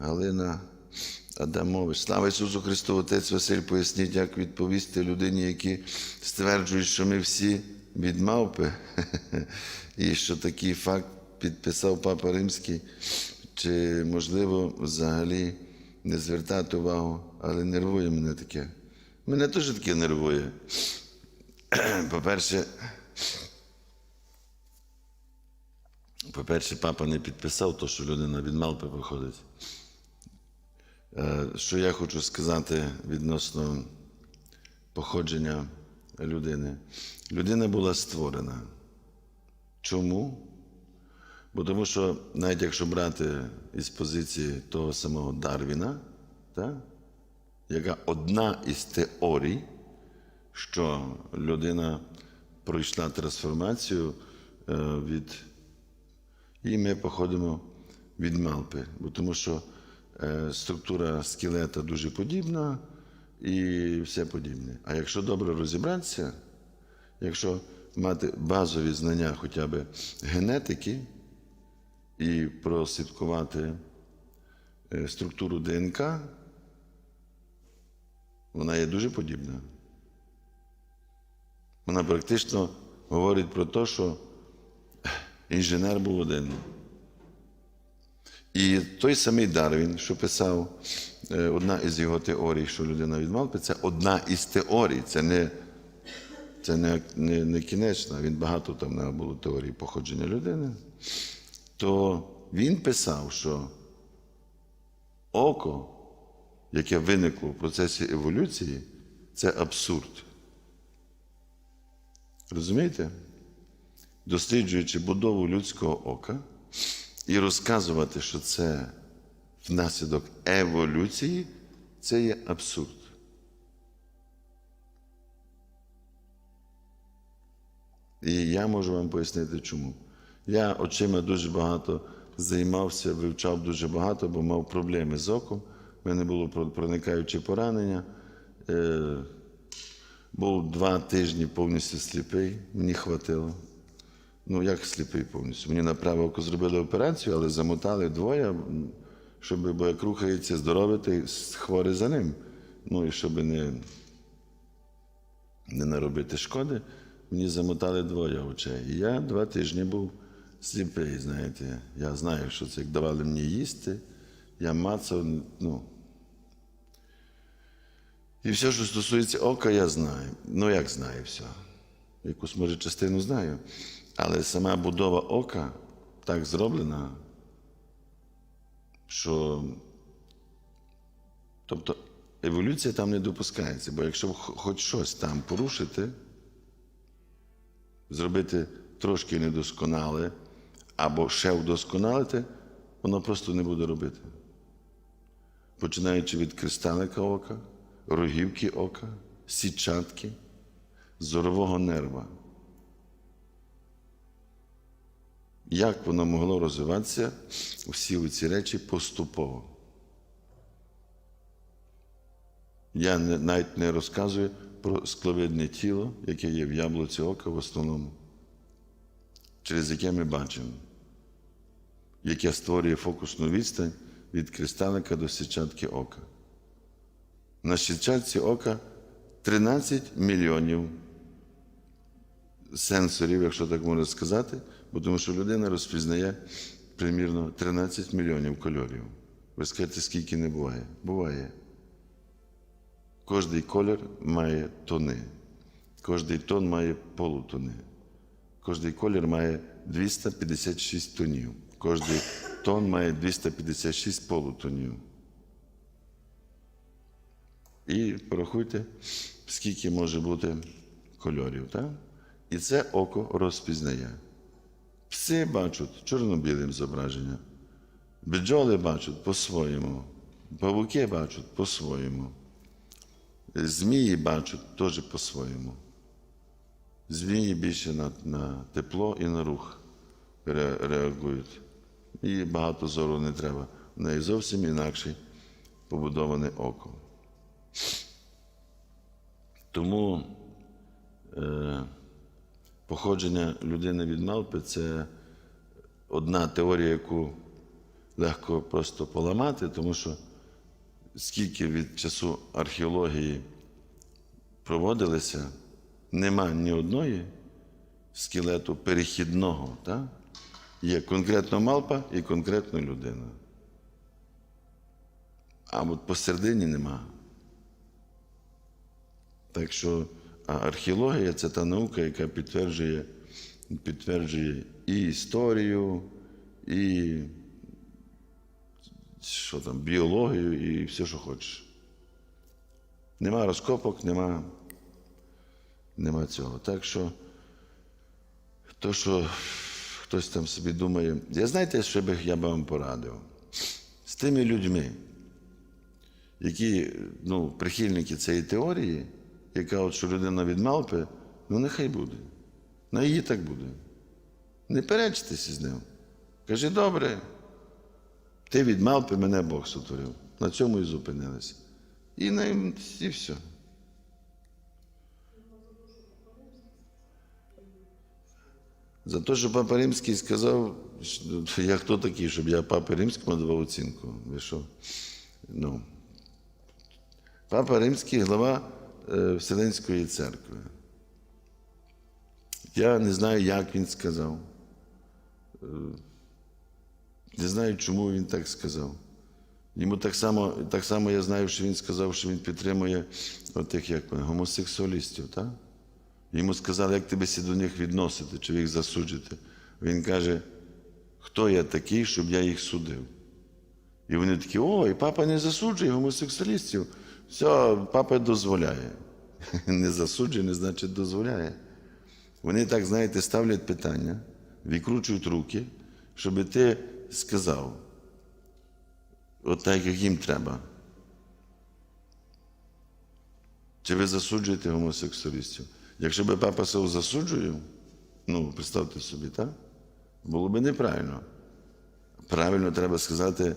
Галина Адамович. Слава Ісусу Христу, Отець Василь, поясніть, як відповісти людині, які стверджують, що ми всі від мавпи, і що такий факт підписав Папа Римський, чи можливо взагалі не звертати увагу, але нервує мене таке. Мене теж таке нервує. По-перше, по-перше, папа не підписав то, що людина від Малпи виходить. Е, Що я хочу сказати відносно походження людини? Людина була створена. Чому? Бо тому що, навіть якщо брати із позиції того самого Дарвіна, так, яка одна із теорій, що людина пройшла трансформацію е, від і ми походимо від Малпи, бо тому що структура скелета дуже подібна і все подібне. А якщо добре розібратися, якщо мати базові знання хоча б генетики і прослідкувати е, структуру ДНК, вона є дуже подібна. Вона практично говорить про те, що інженер був один. І той самий Дарвін, що писав е, одна із його теорій, що людина від Малпи, це одна із теорій, це не, це не, не, не кінечна, він багато там нього було теорій походження людини. То він писав, що око, яке виникло в процесі еволюції, це абсурд. Розумієте? досліджуючи будову людського ока, і розказувати, що це внаслідок еволюції, це є абсурд. І я можу вам пояснити, чому. Я очима дуже багато займався, вивчав дуже багато, бо мав проблеми з оком. У мене було проникаюче поранення. Е, був два тижні повністю сліпий, мені хватило. Ну, як сліпий повністю. Мені на праве око зробили операцію, але замотали двоє, щоб, бо як рухається здоровий, то хворий за ним. Ну і щоб не, не наробити шкоди, мені замотали двоє очей. І я два тижні був сліпий, знаєте. Я знаю, що це як давали мені їсти, я мацав, ну. І все, що стосується ока, я знаю. Ну, як знаю все. Якусь, може, частину знаю. Але сама будова ока так зроблена, що тобто еволюція там не допускається, бо якщо хоч щось там порушити, зробити трошки недосконале або ще вдосконалити, воно просто не буде робити. Починаючи від кристалика ока, рогівки ока, сітчатки, зорового нерва. Як воно могло розвиватися всі ці речі поступово? Я не, навіть не розказую про скловидне тіло, яке є в яблуці ока в основному, через яке ми бачимо, яке створює фокусну відстань від кристалика до сітчатки ока. На сітчатці ока 13 мільйонів сенсорів, якщо так можна сказати, бо тому що людина розпізнає примірно 13 мільйонів кольорів. Ви скажете, скільки не буває? Буває. Кожний колір має тони, кожний тон має полутони. Кожний колір має 256 тонів. Кожний тон має 256 полутонів. І порахуйте, скільки може бути кольорів. Так? І це око розпізнає. Пси бачать чорно-білим зображення, бджоли бачать по-своєму, павуки бачать по-своєму, змії бачать теж по-своєму. Змії більше на, на тепло і на рух ре, реагують. І багато зору не треба. В неї зовсім інакше побудоване око. Тому е, походження людини від Малпи це одна теорія, яку легко просто поламати, тому що скільки від часу археології проводилися, нема ні одної скелету перехідного. Так? Є конкретно малпа і конкретно людина. А от посередині нема. Так що а археологія це та наука, яка підтверджує, підтверджує і історію, і що там, біологію, і все, що хочеш. Нема розкопок, нема, нема цього. Так що, то, що хтось там собі думає, я знаєте, що би я би вам порадив? З тими людьми, які ну, прихильники цієї теорії, яка от, що людина від малпи, ну нехай буде. На її так буде. Не перечтеся з ним. Кажи, добре, ти від малпи мене Бог сотворив. На цьому і зупинилися. І, на, і все. За те, що Папа Римський сказав, що я хто такий, щоб я Папі Римському давав оцінку. Ви що? Ну, Папа Римський глава Вселенської церкви. Я не знаю, як він сказав. Е, Не знаю, чому він так сказав. Йому так само, так само я знаю, що він сказав, що він підтримує отих як гомосексуалістів. Так? Йому сказали, як тебе до них відносити, чи їх засуджити. Він каже, хто я такий, щоб я їх судив? І вони такі, ой, папа не засуджує гомосексуалістів. Все, папа дозволяє. Не засуджує, значить дозволяє. Вони так, знаєте, ставлять питання, викручують руки, щоб ти сказав, от так, як їм треба. Чи ви засуджуєте гомосексуалістів? Якщо би папа сказав засуджую, ну, представте собі, так? Було б неправильно. Правильно треба сказати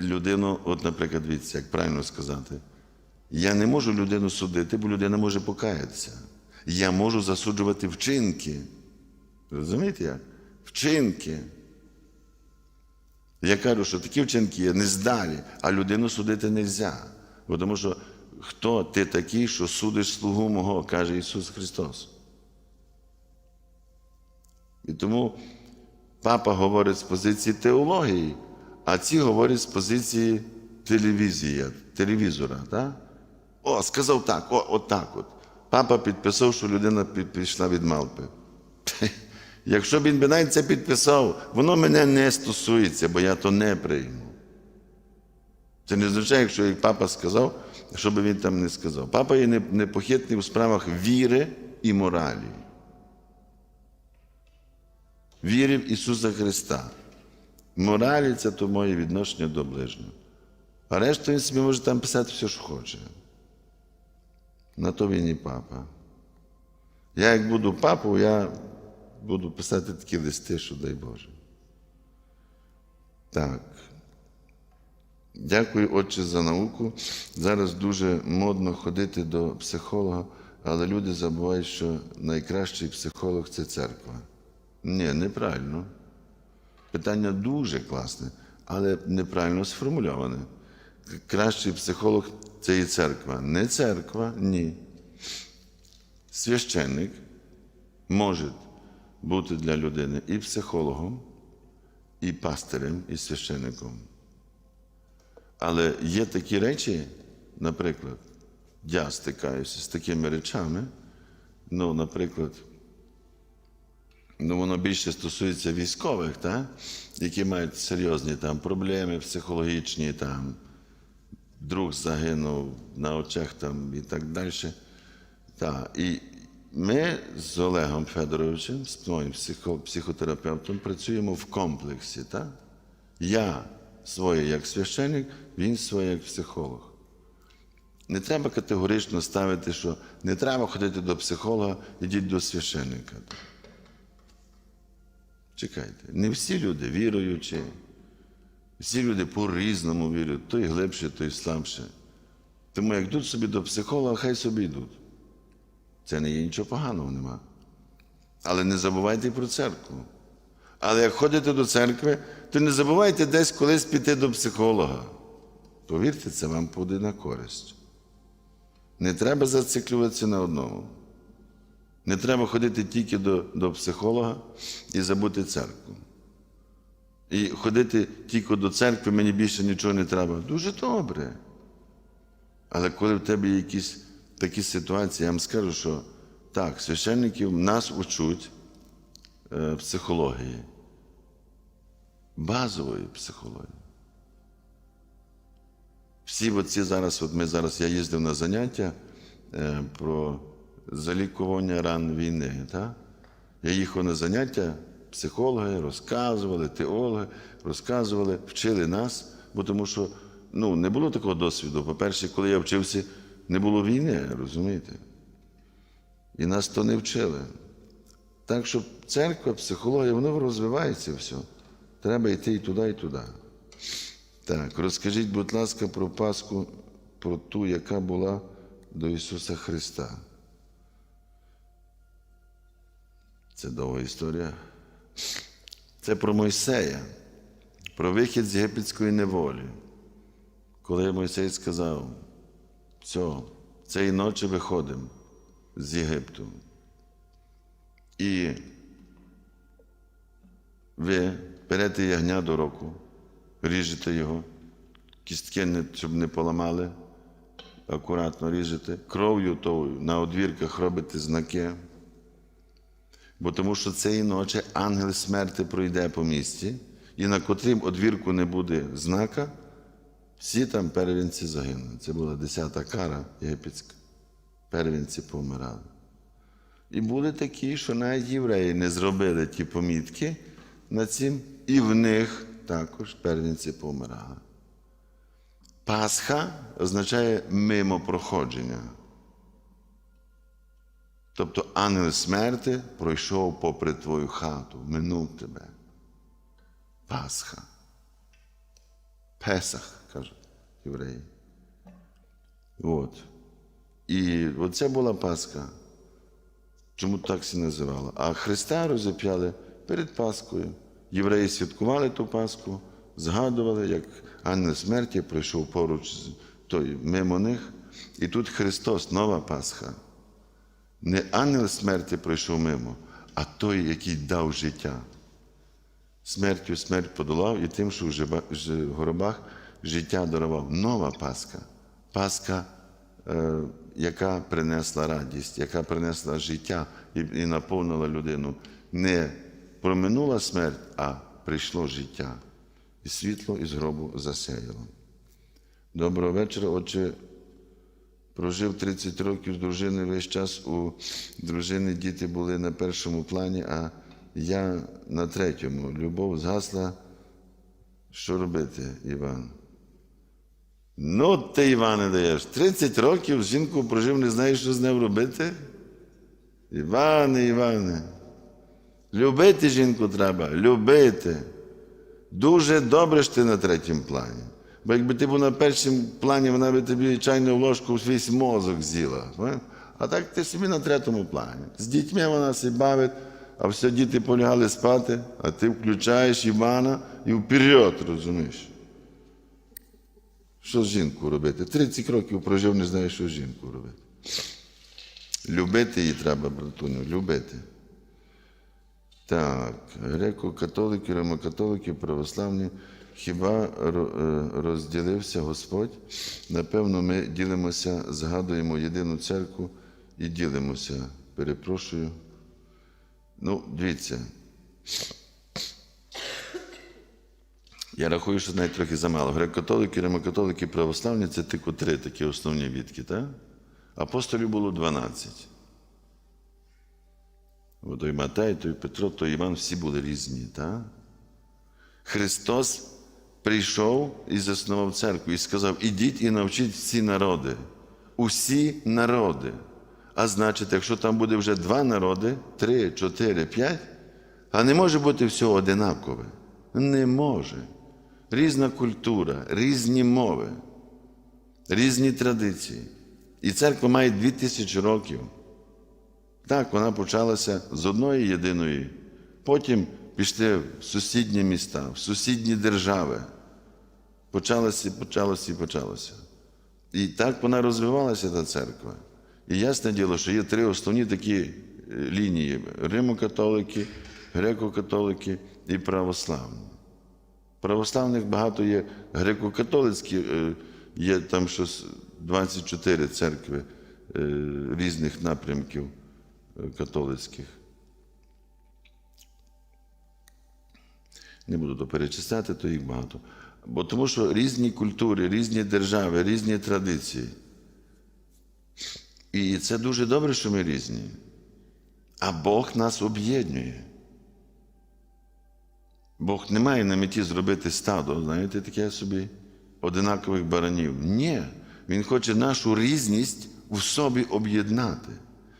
людину, от, наприклад, дивіться, як правильно сказати. Я не можу людину судити, бо людина може покаятися. Я можу засуджувати вчинки. Розумієте як? Вчинки. Я кажу, що такі вчинки є нездалі, а людину судити не можна. Бо Тому що хто ти такий, що судиш слугу мого, каже Ісус Христос. І тому папа говорить з позиції теології, а ці говорять з позиції телевізії, телевізора. Так? О, сказав так, о, от так от. Папа підписав, що людина пішла від Малпи. Якщо б він би навіть це підписав, воно мене не стосується, бо я то не прийму. Це не означає, якщо як папа сказав, що би він там не сказав. Папа є непохитний у справах віри і моралі. Віри в Ісуса Христа. Моралі це то моє відношення до ближнього. А решту він собі може там писати все, що хоче. На то він і папа. Я як буду папою, я буду писати такі листи, що дай Боже. Так. Дякую, Отче, за науку. Зараз дуже модно ходити до психолога, але люди забувають, що найкращий психолог це церква. Ні, неправильно. Питання дуже класне, але неправильно сформульоване. Кращий психолог це і церква. Не церква, ні. Священник може бути для людини і психологом, і пастирем, і священником. Але є такі речі, наприклад, я стикаюся з такими речами, ну, наприклад, ну, воно більше стосується військових, так? які мають серйозні там, проблеми психологічні, там, друг загинув на очах там, і так далі. Так. І ми з Олегом Федоровичем, з моїм психотерапевтом, працюємо в комплексі. Так? Я своє як священник, він своє як психолог. Не треба категорично ставити, що не треба ходити до психолога, ідіть до священника. Чекайте, не всі люди віруючі, всі люди по-різному вірять, той глибше, той слабше. Тому як йдуть собі до психолога, хай собі йдуть. Це не є нічого поганого нема. Але не забувайте про церкву. Але як ходите до церкви, то не забувайте десь колись піти до психолога. Повірте, це вам буде на користь. Не треба зациклюватися на одному. Не треба ходити тільки до, до психолога і забути церкву. І ходити тільки до церкви, мені більше нічого не треба. Дуже добре. Але коли в тебе є якісь такі ситуації, я вам скажу, що так, священників нас учуть е, психології, базової психології. Всі оці зараз, от ми зараз, я їздив на заняття е, про залікування ран війни. Так? Я їхав на заняття, психологи розказували, теологи розказували, вчили нас, бо тому що ну, не було такого досвіду. По-перше, коли я вчився, не було війни, розумієте? І нас то не вчили. Так що церква, психологія, воно розвивається все. Треба йти і туди, і туди. Так, розкажіть, будь ласка, про Пасху, про ту, яка була до Ісуса Христа. Це довга історія. Це про Мойсея, про вихід з єгипетської неволі. Коли Мойсей сказав, все, цієї ночі виходимо з Єгипту. І ви берете ягня до року, ріжете його, кістки, щоб не поламали, акуратно ріжете, кров'ю тою на одвірках робите знаки. Бо тому що цієї ночі ангел смерти пройде по місті, і на котрім одвірку не буде знака, всі там первенці загинули. Це була десята кара єгипетська. Первенці помирали. І були такі, що навіть євреї не зробили ті помітки на цим, і в них також первенці помирали. Пасха означає мимо проходження. Тобто ангел смерти пройшов попри твою хату, минув тебе. Пасха. Песах, кажуть євреї. От. І оце була Пасха. Чому так всі називали? А Христа розіп'яли перед Пасхою. Євреї святкували ту Пасху, згадували, як ангел смерті пройшов поруч з той, мимо них. І тут Христос, нова Пасха. Не ангел смерті пройшов мимо, а той, який дав життя. Смертю смерть подолав і тим, що в гробах життя дарував. Нова Пасха. Пасха, е, яка принесла радість, яка принесла життя і, і наповнила людину. Не проминула смерть, а прийшло життя. І світло із гробу засяяло. Доброго вечора, отче. Прожив 30 років з дружиною весь час у дружини діти були на першому плані, а я на третьому. Любов згасла. Що робити, Іван? Ну, ти, Іване, даєш. 30 років з жінкою прожив, не знаєш, що з нею робити? Іване, Іване. Любити жінку треба, любити. Дуже добре що ти на третьому плані. Бо якби ти був на першому плані, вона би тобі чайну ложку в свій мозок з'їла. А так ти собі на третьому плані. З дітьми вона себе бавить, а все діти полягали спати, а ти включаєш Івана і вперед, розумієш. Що з жінкою робити? 30 років прожив, не знаєш, що з жінкою робити. Любити її треба, братуню, любити. Так, греко-католики, римокатолики, православні. Хіба е, розділився Господь? Напевно, ми ділимося, згадуємо єдину церкву і ділимося. Перепрошую. Ну, дивіться. Я рахую, що навіть трохи замало. Греко-католики, римокатолики, православні це тільки три такі основні відки, так? Апостолів було 12. Бо той Матей, той Петро, той Іван всі були різні. Так? Христос прийшов і заснував церкву і сказав: ідіть і навчіть всі народи, усі народи. А значить, якщо там буде вже два народи, три, чотири, п'ять, а не може бути все одинакове. Не може. Різна культура, різні мови, різні традиції. І церква має дві тисячі років. Так, вона почалася з одної єдиної. Потім пішли в сусідні міста, в сусідні держави. Почалося, почалося і почалося. І так вона розвивалася, та церква. І ясне діло, що є три основні такі е, лінії: римокатолики, греко-католики і православні. Православних багато є греко-католицькі, е, є там щось 24 церкви е, різних напрямків католицьких. Не буду то перечисляти, то їх багато. Бо тому що різні культури, різні держави, різні традиції. І це дуже добре, що ми різні. А Бог нас об'єднує. Бог не має на меті зробити стадо, знаєте, таке собі одинакових баранів. Ні. Він хоче нашу різність в собі об'єднати.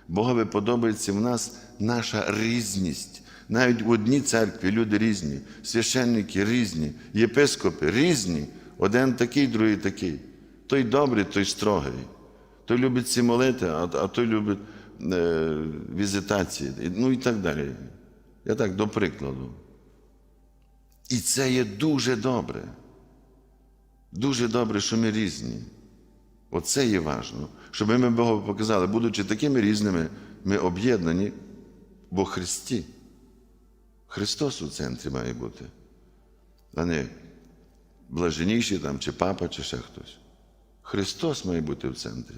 Богові подобається в нас наша різність. Навіть в одній церкві люди різні, священники різні, єпископи різні. Один такий, другий такий. Той добрий, той строгий. Той любить ці молити, а, а той любить е, візитації. Ну і так далі. Я так до прикладу. І це є дуже добре. Дуже добре, що ми різні. Оце є важливо. Щоб ми Богу показали, будучи такими різними, ми об'єднані бо Христі. Христос у центрі має бути, а не блаженіший там, чи папа, чи ще хтось. Христос має бути в центрі.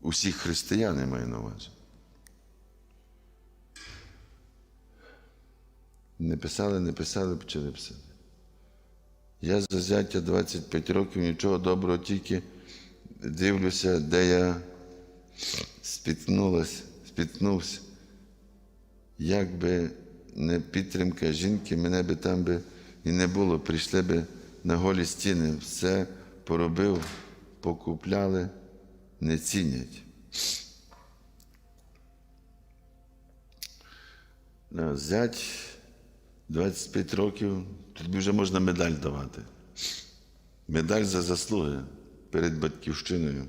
Усі християни маю на увазі. Не писали, не писали, почали писати. Я за зяття 25 років нічого доброго, тільки дивлюся, де я спіткнулась, спіткнувся. Як би не підтримка жінки, мене би там би і не було, прийшли би на голі стіни, все поробив, покупляли, не цінять. Зять 25 років, тобі вже можна медаль давати. Медаль за заслуги перед батьківщиною.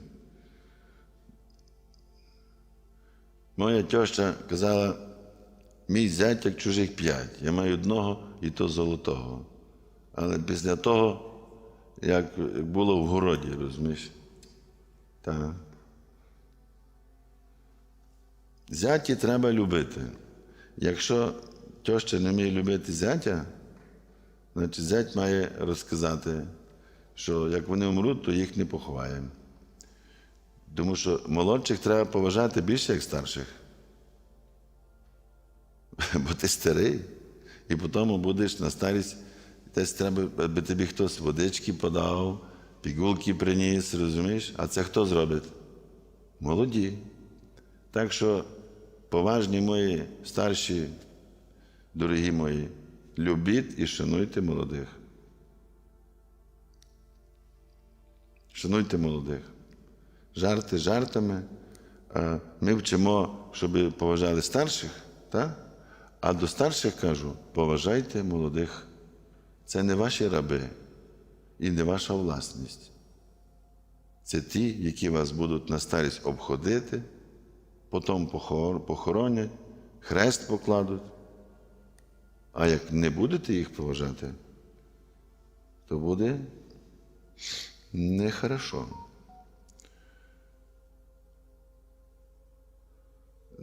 Моя теща казала, мій зять як чужих п'ять. Я маю одного і то золотого. Але після того, як було в городі, розумієш? Так. Зяті треба любити. Якщо теща не вміє любити зятя, значить зять має розказати, що як вони вмруть, то їх не поховаємо. Тому що молодших треба поважати більше, як старших. Бо ти старий, і потім будеш на старість, десь треба, аби тобі хтось водички подав, пігулки приніс, розумієш? А це хто зробить? Молоді. Так що, поважні мої старші, дорогі мої, любіть і шануйте молодих. Шануйте молодих. Жарти жартами. Ми вчимо, щоб поважали старших, так? А до старших кажу, поважайте молодих. Це не ваші раби і не ваша власність. Це ті, які вас будуть на старість обходити, потім похоронять, хрест покладуть. А як не будете їх поважати, то буде нехорошо.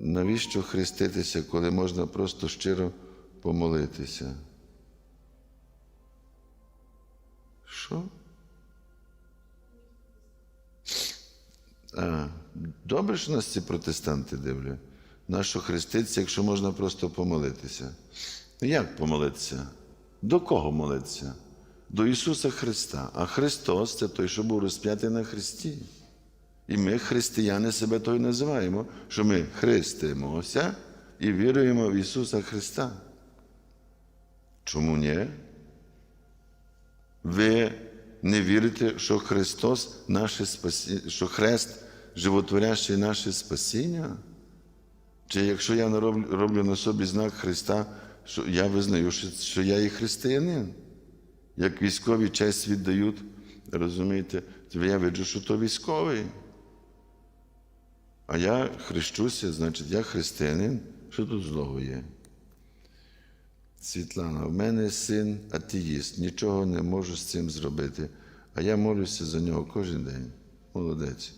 Навіщо хреститися, коли можна просто щиро помолитися? Що? А, добре, що нас ці протестанти дивлять. Нащо хреститися, якщо можна просто помолитися? Як помолитися? До кого молитися? До Ісуса Христа. А Христос це той, що був розп'ятий на Христі. І ми, християни, себе то й називаємо, що ми хрестимося і віруємо в Ісуса Христа. Чому ні? Ви не вірите, що Христос наше спасіння, що Хрест животворящий наше спасіння? Чи якщо я роблю, на собі знак Христа, що я визнаю, що, що я є християнин? Як військові честь віддають, розумієте, я виджу, що то військовий. А я хрещуся, значить, я християнин, що тут злого є? Світлана, в мене син атеїст, нічого не можу з цим зробити, а я молюся за нього кожен день. Молодець.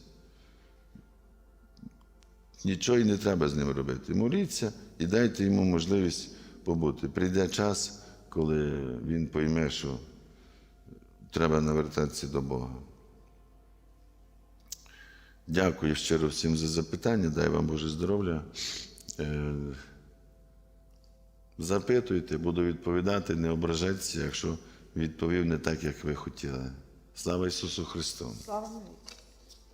Нічого і не треба з ним робити. Моліться і дайте йому можливість побути. Прийде час, коли він пойме, що треба навертатися до Бога. Дякую щиро всім за запитання. Дай вам Боже здоров'я. Е, Запитуйте, буду відповідати, не ображайтеся, якщо відповів не так, як ви хотіли. Слава Ісусу Христу! Слава.